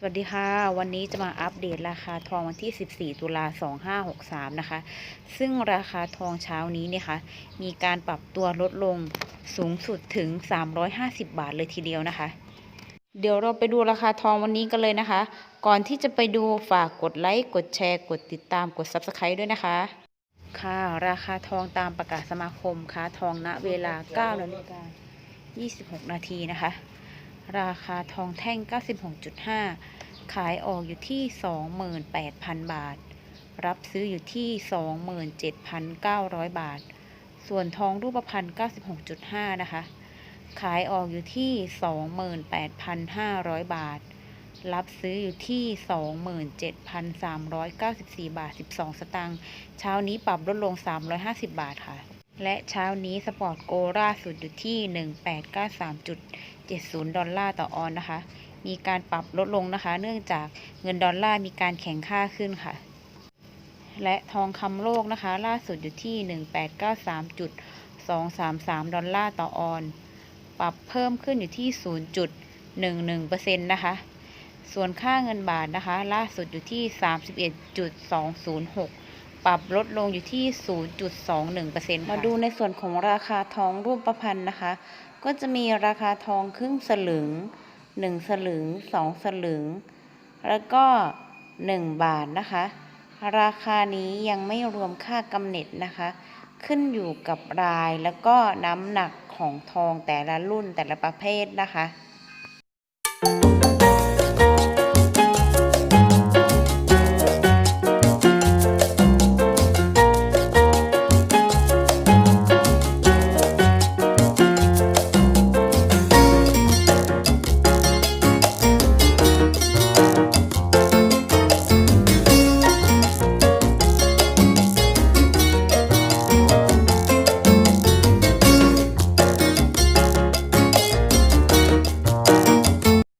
สวัสดีค่ะ วันนี้จะมาอัปเดตราคาทองวันที่ 14 ตุลา 2563 นะคะ ซึ่งราคาทองเช้านี้เนี่ยค่ะมีการปรับตัวลดลงสูงสุดถึง 350 บาทเลยทีเดียวนะคะ เดี๋ยวเราไปดูราคาทองวันนี้กันเลยนะคะ ก่อนที่จะไปดูฝากกดไลค์ กดแชร์ กดติดตามกด Subscribe ด้วยนะคะ ค่ะราคาทองตามประกาศสมาคมค้าทองณเวลา9นาฬิกา26 นาทีนะคะ ราคาทองแท่ง 96.5 ขายออกอยู่ที่ 28,000 บาท รับซื้ออยู่ที่ 27,900 บาท ส่วนทองรูปพรรณ 96.5 นะคะ ขายออกอยู่ที่ 28,500 บาท รับซื้ออยู่ที่ 27,394 บาท 12 สตางค์ เช้านี้ปรับลดลง 350 บาทค่ะ และเช้านี้สปอร์ตโกล่าสุดอยู่ที่ 1893.70 ดอลลาร์ต่อออนนะคะ มีการปรับลดลงนะคะ เนื่องจากเงินดอลลาร์มีการแข็งค่าขึ้นค่ะ และทองคำโลกนะคะ ล่าสุดอยู่ที่ 1893.233 ดอลลาร์ต่อออน ปรับเพิ่มขึ้นอยู่ที่ 0.11%นะคะ ส่วนค่าเงินบาทนะคะ ล่าสุดอยู่ที่ 31.206 ปรับลดลงอยู่ที่ 0.21%มาดูในส่วนของราคาทองรูปประพันธ์นะคะ ก็จะมีราคาทองครึ่งสลึง 1 สลึง 2 สลึง แล้วก็ 1 บาทนะคะ ราคานี้ยังไม่รวมค่ากำเนิดนะคะ ขึ้นอยู่กับรายแล้วก็น้ำหนักของทองแต่ละรุ่นแต่ละประเภทนะคะ